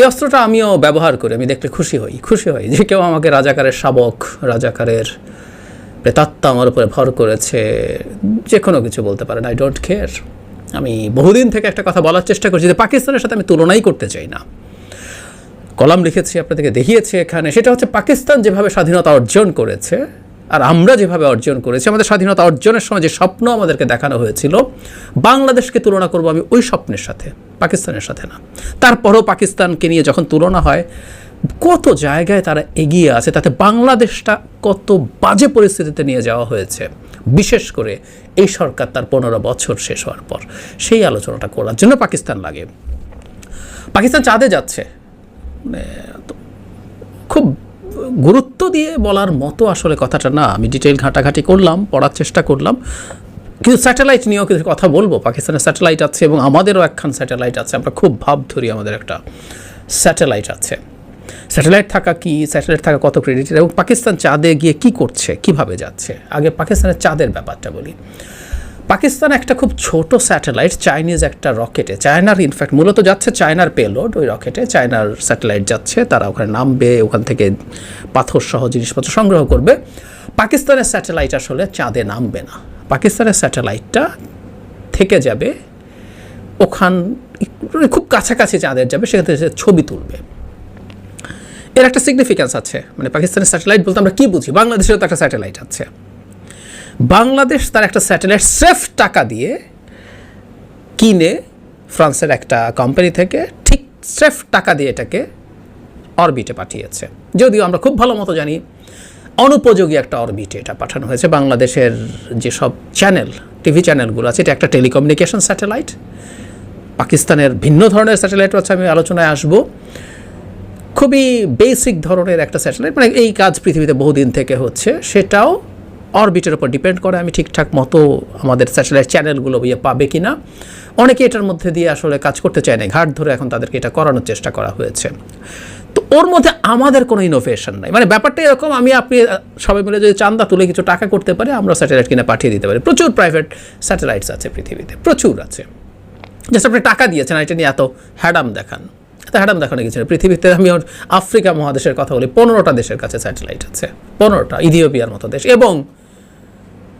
এই অস্ত্রটা আমিও ব্যবহার করি, আমি দেখলে খুশি হই খুশি হই যে কেউ আমাকে রাজাকারের শাবক, রাজাকারের প্রেতাত্মা আমার উপরে ভর করেছে, যে কোনো কিছু বলতে পারেন আই ডোন্ট কেয়ার আমি বহুদিন থেকে একটা কথা বলার চেষ্টা করছি যে পাকিস্তানের সাথে আমি তুলনাই করতে চাই না। কলাম লিখেছি, আপনাদেরকে দেখিয়েছি এখানে, সেটা হচ্ছে পাকিস্তান যেভাবে স্বাধীনতা অর্জন করেছে আর আমরা যেভাবে অর্জন করেছি, আমাদের স্বাধীনতা অর্জনের সময় যে স্বপ্ন আমাদেরকে দেখানো হয়েছিল, বাংলাদেশকে তুলনা করব আমি ওই স্বপ্নের সাথে, পাকিস্তানের সাথে না। তারপরও পাকিস্তানকে নিয়ে যখন তুলনা হয়, কত জায়গায় তারা এগিয়ে আছে, তাতে বাংলাদেশটা কত বাজে পরিস্থিতিতে নিয়ে যাওয়া হয়েছে। বিশেষ করে এই সরকার তার পনেরো বছর শেষ হওয়ার পর। সেই আলোচনাটা করার জন্য পাকিস্তান লাগে। পাকিস্তান চাঁদে যাচ্ছে। মানে খুব গুরুত্ব দিয়ে বলার মতো আসলে কথাটা না। আমি ডিটেল ঘাটাঘাটি করলাম, পড়ার চেষ্টা করলাম। কিন্তু স্যাটেলাইট নিয়েও কিছু কথা বলব। পাকিস্তানের স্যাটেলাইট আছে এবং আমাদেরও একখান স্যাটেলাইট আছে। আমরা খুব ভাব ধরি আমাদের একটা স্যাটেলাইট আছে। স্যাটেলাইট থাকা কি? স্যাটেলাইট থাকা কত ক্রেডিট এবং পাকিস্তান চাঁদে গিয়ে কি করছে? কীভাবে যাচ্ছে? আগে পাকিস্তানের চাঁদের ব্যাপারটা বলি। পাকিস্তান একটা খুব ছোট স্যাটেলাইট, চাইনিজ একটা রকেটে। চায়নার ইনফ্যাক্ট মূলত যাচ্ছে চায়নার পেলোড ওই রকেটে। চায়নার স্যাটেলাইট যাচ্ছে, তারা ওখানে নামবে, ওখান থেকে পাথর সহ জিনিসপত্র সংগ্রহ করবে। পাকিস্তানের স্যাটেলাইট আসলে চাঁদে নামবে না। পাকিস্তানের স্যাটেলাইটটা থেকে যাবে, ওখান খুব কাছাকাছি চাঁদের যাবে, সেখান থেকে ছবি তুলবে। এর একটা সিগনিফিক্যান্স আছে। মানে পাকিস্তানের স্যাটেলাইট বলতে আমরা কী বুঝি? বাংলাদেশেরও তো একটা স্যাটেলাইট আছে। বাংলাদেশ তার একটা স্যাটেলাইট সেফ টাকা দিয়ে কিনে ফ্রান্সের একটা কোম্পানি থেকে ঠিক সেফ টাকা দিয়ে এটাকে অরবিটে পাঠিয়েছে। যদিও আমরা খুব ভালো মতো জানি, অনুপযোগী একটা অরবিটে এটা পাঠানো হয়েছে। বাংলাদেশের যেসব চ্যানেল টিভি চ্যানেলগুলো আছে, এটা একটা টেলিকমিউনিকেশন স্যাটেলাইট পাকিস্তানের ভিন্ন ধরনের স্যাটেলাইট আছে, আমি আলোচনায় আসব। খুবই বেসিক ধরনের একটা স্যাটেলাইট মানে এই কাজ পৃথিবীতে বহুদিন থেকে হচ্ছে। সেটাও অরবিটের উপর ডিপেন্ড করে, আমি ঠিকঠাক মতো আমাদের স্যাটেলাইট চ্যানেলগুলো ইয়ে পাবে কি না অনেকে এটার মধ্যে দিয়ে আসলে কাজ করতে চায় না ঘাট ধরে এখন তাদেরকে এটা করানোর চেষ্টা করা হয়েছে। তো ওর মধ্যে আমাদের কোনো ইনোভেশন নাই। মানে ব্যাপারটা এরকম, আমি আপনি সবাই মিলে যদি চান্দা তুলে কিছু টাকা করতে পারে, আমরা স্যাটেলাইট কিনে পাঠিয়ে দিতে পারি। প্রচুর প্রাইভেট স্যাটেলাইটস আছে পৃথিবীতে, প্রচুর আছে। জাস্ট আপনি টাকা দিয়েছেন এটা নিয়ে এত হ্যাডাম দেখান। এত হ্যাডাম দেখানো কিছু পৃথিবীতে আমি আফ্রিকা মহাদেশের কথা বলি, পনেরোটা দেশের কাছে স্যাটেলাইট আছে। পনেরোটা, ইথিওপিয়ার মতো দেশ। এবং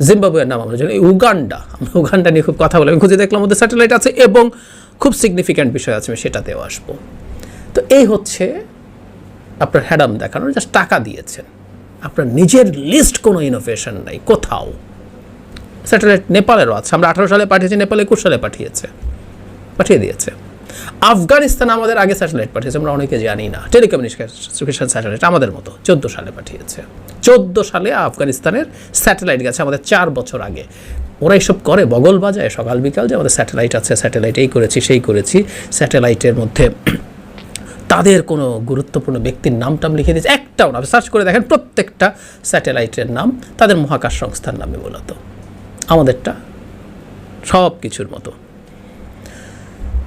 জিম্বাবুয়ের নাম আমরা জানি, উগান্ডা। আমরা উগান্ডা নিয়ে খুব কথা বলি। আমি খুঁজে দেখলাম ওদের স্যাটেলাইট আছে এবং খুব সিগনিফিক্যান্ট বিষয় আছে, আমি সেটাতেও আসব। তো এই হচ্ছে আপনার হ্যাডাম দেখানোর জাস্ট টাকা দিয়েছেন। আপনার নিজের লিস্ট কোনো ইনোভেশন নাই, কোথাও। স্যাটেলাইট নেপালেরও আছে। আমরা আঠারো সালে পাঠিয়েছি, নেপাল একুশ সালে পাঠিয়েছে। পাঠিয়ে দিয়েছে। আফগানিস্তান আমাদের আগে স্যাটেলাইট পাঠিয়েছে, আমরা অনেকে জানি না। টেলিকমিউনিকেশন স্যাটেলাইট আমাদের মতো, চোদ্দ সালে পাঠিয়েছে। চোদ্দ সালে আফগানিস্তানের স্যাটেলাইট গেছে আমাদের চার বছর আগে। ওরা এইসব করে, বগল বাজায়, সকাল, বিকাল যে আমাদের স্যাটেলাইট আছে স্যাটেলাইট এই করেছি, সেই করেছি। স্যাটেলাইটের মধ্যে তাদের কোনো গুরুত্বপূর্ণ ব্যক্তির নাম টাম লিখে দিয়েছে। একটাও না সার্চ করে দেখেন, প্রত্যেকটা স্যাটেলাইটের নাম তাদের মহাকাশ সংস্থার নামে মূলত। আমাদেরটা সব কিছুর মতো।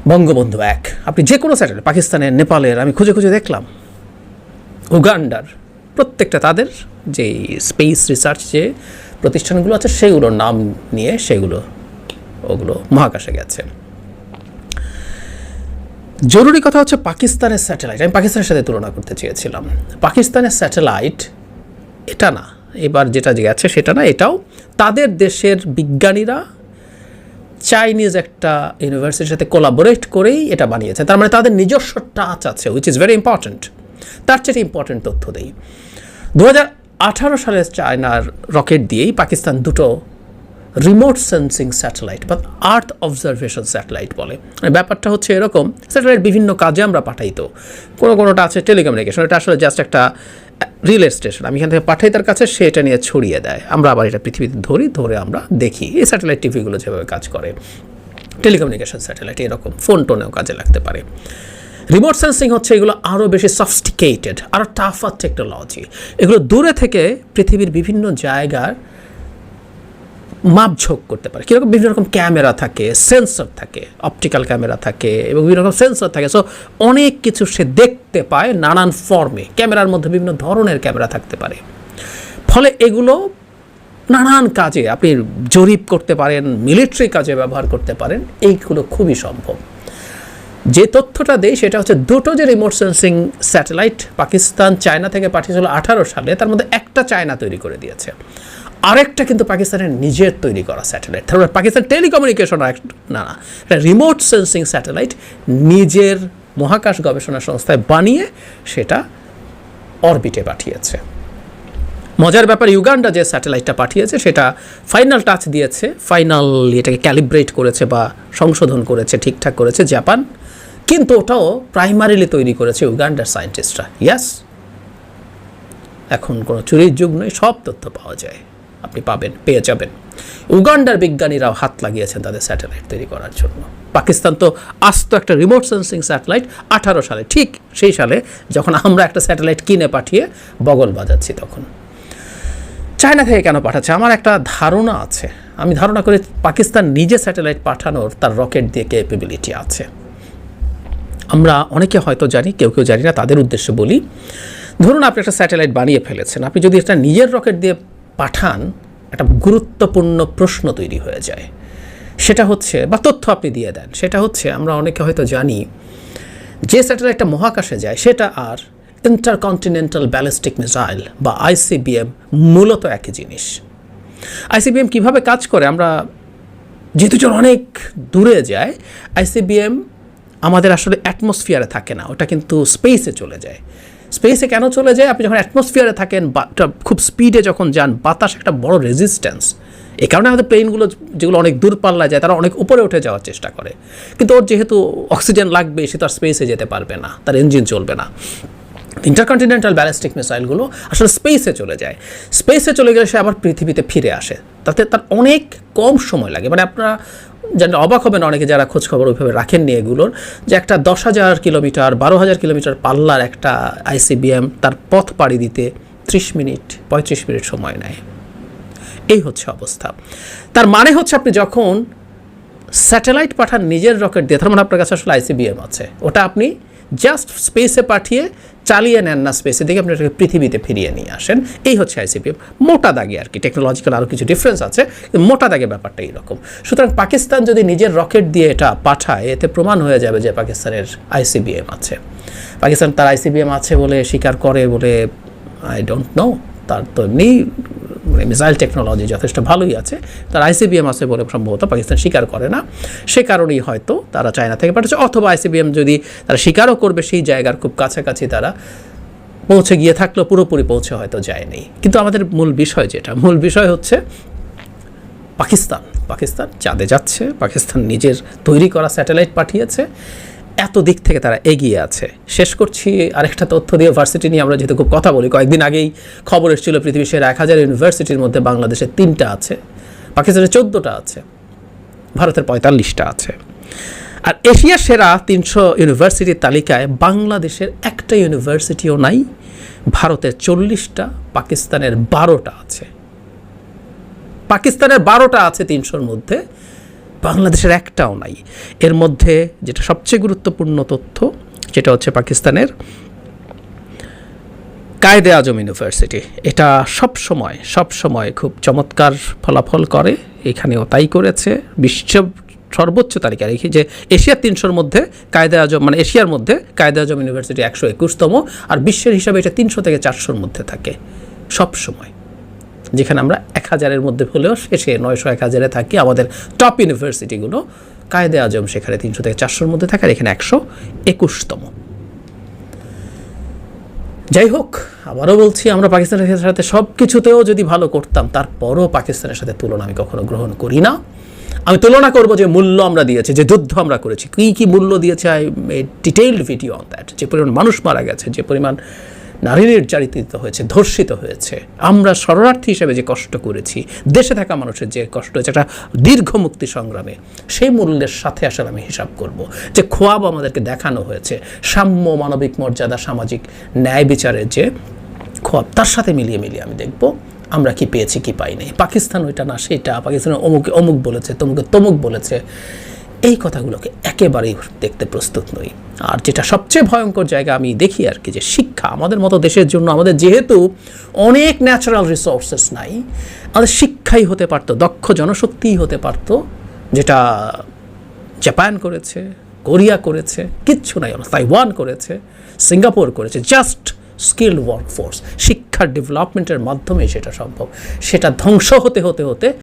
বঙ্গবন্ধু এক। আপনি যে কোনো স্যাটেলাইট, পাকিস্তানের, নেপালের, আমি খুঁজে খুঁজে দেখলাম। উগান্ডার, প্রত্যেকটা তাদের যে স্পেস রিসার্চ যে প্রতিষ্ঠানগুলো আছে, সেগুলোর নাম নিয়ে সেগুলো, ওগুলো মহাকাশে গেছে। জরুরি কথা হচ্ছে পাকিস্তানের স্যাটেলাইট। আমি পাকিস্তানের সাথে তুলনা করতে চেয়েছিলাম। পাকিস্তানের স্যাটেলাইট, এটা না। এবার যেটা গেছে সেটা না, এটাও তাদের দেশের বিজ্ঞানীরা চাইনিজ একটা ইউনিভার্সিটির সাথে কোলাবোরেট করেই এটা বানিয়েছে। তার মানে তাদের নিজস্ব টাচ আছে উইচ ইজ ভেরি ইম্পর্ট্যান্ট তার চেয়ে ইম্পর্ট্যান্ট তথ্য দেই। দু আঠারো সালে চায়নার রকেট দিয়েই পাকিস্তান দুটো রিমোট সেন্সিং স্যাটেলাইট বা আর্থ অবজারভেশন স্যাটেলাইট বলে। ব্যাপারটা হচ্ছে এরকম স্যাটেলাইট বিভিন্ন কাজে আমরা পাঠাই তো। কোনো কোনোটা আছে টেলিকমিউনিকেশন, এটা আসলে জাস্ট একটা রিলে স্টেশন আমি এখান থেকে পাঠাই তার কাছে, সে এটা নিয়ে ছড়িয়ে দেয়। আমরা আবার এটা পৃথিবীতে ধরি, ধরে আমরা দেখি। এই স্যাটেলাইট টিভিগুলো যেভাবে কাজ করে টেলিকমিউনিকেশন স্যাটেলাইট এরকম ফোন টোনেও কাজে লাগতে পারে। রিমোট সেন্সিং হচ্ছে এগুলো আরও বেশি সফিস্টিকেটেড আরও টাফার টেকনোলজি এগুলো দূরে থেকে পৃথিবীর বিভিন্ন জায়গার মাপঝোঁক করতে পারে। কীরকম বিভিন্ন রকম ক্যামেরা থাকে, সেন্সর থাকে, অপটিক্যাল ক্যামেরা থাকে এবং বিভিন্ন রকম সেন্সর থাকে। সো অনেক কিছু সে দেখতে পায় নানান ফর্মে ক্যামেরার মধ্যে বিভিন্ন ধরনের ক্যামেরা থাকতে পারে। ফলে এগুলো নানান কাজে আপনি জরিপ করতে পারেন মিলিটারি কাজে ব্যবহার করতে পারেন, এইগুলো খুবই সম্ভব। যে তথ্যটা দেয় সেটা হচ্ছে দুটো যে remote sensing satellite Pakistan China থেকে পাঠিয়েছিল আঠারো সালে, তার মধ্যে একটা চায়না তৈরি করে দিয়েছে। আরেকটা কিন্তু পাকিস্তানের নিজের তৈরি করা স্যাটেলাইট। তারপরে পাকিস্তান টেলিকমিউনিকেশন না না এটা রিমোট সেন্সিং স্যাটেলাইট নিজের মহাকাশ গবেষণা সংস্থায় বানিয়ে সেটা অরবিটে পাঠিয়েছে। মজার ব্যাপার, ইউগান্ডা যে স্যাটেলাইটটা পাঠিয়েছে, সেটা ফাইনাল টাচ দিয়েছে, ফাইনাল এটাকে ক্যালিব্রেট করেছে বা সংশোধন করেছে, ঠিকঠাক করেছে জাপান। কিন্তু ওটাও প্রাইমারিলি তৈরি করেছে ইউগান্ডার সায়েন্টিস্টরা। ইয়াস, এখন কোনো চুরির যুগ নয়, সব তথ্য পাওয়া যায়। আপনি পাবেন, পেয়ে যাবেন। উগান্ডার বিজ্ঞানীরাও হাত লাগিয়েছেন তাদের স্যাটেলাইট তৈরি করার জন্য। পাকিস্তান তো আস্ত একটা রিমোট সেন্সিং স্যাটেলাইট আঠারো সালে, ঠিক সেই সালে যখন আমরা একটা স্যাটেলাইট কিনে পাঠিয়ে বগল বাজাচ্ছি তখন। চায়না থেকে কেন পাঠাচ্ছে? আমার একটা ধারণা আছে। আমি ধারণা করি পাকিস্তান নিজে স্যাটেলাইট পাঠানোর তার রকেট দিয়ে ক্যাপেবিলিটি আছে। আমরা অনেকে হয়তো জানি, কেউ কেউ জানি না, তাদের উদ্দেশ্যে বলি। ধরুন আপনি একটা স্যাটেলাইট বানিয়ে ফেলেছেন। আপনি যদি এটা নিজের রকেট দিয়ে পাঠান, একটা গুরুত্বপূর্ণ প্রশ্ন তৈরি হয়ে যায়। সেটা হচ্ছে, বা তথ্য আপনি দিয়ে দেন, সেটা হচ্ছে, আমরা অনেকে হয়তো জানি, যে স্যাটেলাইটটা মহাকাশে যায়, সেটা আর ইন্টারকন্টিনেন্টাল ব্যালিস্টিক মিসাইল বা আইসিবিএম মূলত একই জিনিস। আইসিবিএম কীভাবে কাজ করে? আমরা যেহেতু যখন অনেক দূরে যায় আইসিবিএম আমাদের আসলে অ্যাটমসফিয়ারে থাকে না, ওটা কিন্তু স্পেসে চলে যায়। স্পেসে কেন চলে যায়? আপনি যখন অ্যাটমসফিয়ারে থাকেন, বা খুব স্পিডে যখন যান, বাতাস একটা বড় রেজিস্ট্যান্স এই কারণে আমাদের প্লেনগুলো যেগুলো অনেক দূর পাল্লা যায়, তারা অনেক উপরে উঠে যাওয়ার চেষ্টা করে। কিন্তু ওর যেহেতু অক্সিজেন লাগবে, সে তার স্পেসে যেতে পারবে না, তার ইঞ্জিন চলবে না। ইন্টারকন্টিনেন্টাল ব্যালিস্টিক মিসাইলগুলো আসলে স্পেসে চলে যায়। স্পেসে চলে গেলে সে আবার পৃথিবীতে ফিরে আসে। তাতে তার অনেক কম সময় লাগে। মানে আপনারা যেন অবাক হবেন অনেকে যারা খোঁজখবর ওইভাবে রাখেননি এগুলোর, যে একটা দশ হাজার কিলোমিটার, বারো হাজার কিলোমিটার পাল্লার একটা আইসিবিএম তার পথ পাড়ি দিতে ত্রিশ মিনিট, পঁয়ত্রিশ মিনিট সময় নেয়। এই হচ্ছে অবস্থা। তার মানে হচ্ছে আপনি যখন স্যাটেলাইট পাঠান নিজের রকেট দিয়ে, তার মানে আপনার কাছে আসলে আইসিবিএম আছে। ওটা আপনি জাস্ট স্পেসে পাঠিয়ে চালিয়ে নেন না স্পেসে দেখে আপনি এটাকে পৃথিবীতে ফিরিয়ে নিয়ে আসেন। এই হচ্ছে আইসিপিএম মোটা দাগে আর কি। টেকনোলজিক্যাল আরও কিছু ডিফারেন্স আছে। মোটা দাগে ব্যাপারটা এইরকম। সুতরাং পাকিস্তান যদি নিজের রকেট দিয়ে এটা পাঠায়, এতে প্রমাণ হয়ে যাবে যে পাকিস্তানের আইসিবিএম আছে। পাকিস্তান তার আইসিবিএম আছে বলে স্বীকার করে বলে আই ডোন্ট নো তার তো এমনি মানে মিসাইল টেকনোলজি যথেষ্ট ভালোই আছে। তার আইসিবিএম আছে বলে সম্ভবত পাকিস্তান স্বীকার করে না। সে কারণেই হয়তো তারা চায়না থেকে পাঠাচ্ছে অথবা আইসিবিএম যদি তারা স্বীকারও করবে সেই জায়গার খুব কাছাকাছি তারা পৌঁছে গিয়ে থাকলেও পুরোপুরি পৌঁছে হয়তো যায়নি। কিন্তু আমাদের মূল বিষয় যেটা, মূল বিষয় হচ্ছে পাকিস্তান। পাকিস্তান চাঁদে যাচ্ছে, পাকিস্তান নিজের তৈরি করা স্যাটেলাইট পাঠিয়েছে। এত দিক থেকে তারা এগিয়ে আছে। শেষ করছি আরেকটা তথ্য দিয়ে ভার্সিটি নিয়ে আমরা যেহেতু খুব কথা বলি, কয়েকদিন আগেই খবর এসেছিল পৃথিবীর সেরা এক হাজার ইউনিভার্সিটির মধ্যে বাংলাদেশের তিনটা আছে পাকিস্তানের চোদ্দোটা আছে, ভারতের পঁয়তাল্লিশটা আছে। আর এশিয়ার সেরা তিনশো ইউনিভার্সিটির তালিকায় বাংলাদেশের একটা ইউনিভার্সিটিও নাই, ভারতের চল্লিশটা, পাকিস্তানের বারোটা আছে। পাকিস্তানের বারোটা আছে তিনশোর মধ্যে বাংলাদেশের একটাও নাই। এর মধ্যে যেটা সবচেয়ে গুরুত্বপূর্ণ তথ্য যেটা হচ্ছে পাকিস্তানের কায়দে আজম ইউনিভার্সিটি। এটা সব সময় সব সময় খুব চমৎকার ফলাফল করে। এখানেও তাই করেছে। বিশ্ব সর্বোচ্চ তালিকা রেখে যে এশিয়ার তিনশোর মধ্যে কায়দে আজম মানে এশিয়ার মধ্যে কায়দে আজম ইউনিভার্সিটি একশো একুশতম, আর বিশ্বের হিসাবে এটা তিনশো থেকে চারশোর মধ্যে থাকে। সব সময়। যেখানে আমরা এক হাজারের মধ্যে হলেও শেষে নয়শো এক হাজারে থাকি। আমাদের টপ ইউনিভার্সিটিগুলো কায়দে আজম সেখানে তিনশো থেকে চারশোর মধ্যে থাকে আর এখানে একশো একুশতম। যাই হোক, আবারও বলছি, আমরা পাকিস্তানের সাথে সব কিছুতেও যদি ভালো করতাম, তারপরও পাকিস্তানের সাথে তুলনা আমি কখনো গ্রহণ করি না। আমি তুলনা করব যে মূল্য আমরা দিয়েছি, যে যুদ্ধ আমরা করেছি, কী কী মূল্য দিয়েছে I detailed video on that যে পরিমাণ মানুষ মারা গেছে, যে পরিমাণ নারী নির্যাতিত হয়েছে, ধর্ষিত হয়েছে। আমরা শরণার্থী হিসেবে যে কষ্ট করেছি, দেশে থাকা মানুষের যে কষ্ট হয়েছে, একটা দীর্ঘ মুক্তি সংগ্রামে, সেই মূল্যের সাথে আসলে আমি হিসাব করব যে খোয়াব আমাদেরকে দেখানো হয়েছে। সাম্য মানবিক মর্যাদা, সামাজিক ন্যায় বিচারের যে খোয়াব, তার সাথে মিলিয়ে মিলিয়ে আমি দেখব আমরা কি পেয়েছি, কি পাই নাই পাকিস্তান ওইটা না, সেটা, পাকিস্তানের অমুকে, অমুক বলেছে, তমুকে তমুক বলেছে। এই কথাগুলোকে একেবারেই দেখতে প্রস্তুত নই। আর যেটা সবচেয়ে ভয়ঙ্কর জায়গা আমি দেখি আর কি, যে শিক্ষা আমাদের মতো দেশের জন্য, আমাদের যেহেতু অনেক ন্যাচারাল রিসোর্সেস নাই আমাদের শিক্ষাই হতে পারতো, দক্ষ জনশক্তিই হতে পারতো, যেটা জাপান করেছে, কোরিয়া করেছে, কিচ্ছু নাই তাইওয়ান করেছে, সিঙ্গাপুর করেছে জাস্ট স্কিল ওয়ার্ক ফোর্স শিক্ষার ডেভেলপমেন্টের মাধ্যমে সেটা সম্ভব। সেটা ধ্বংস হতে হতে হতে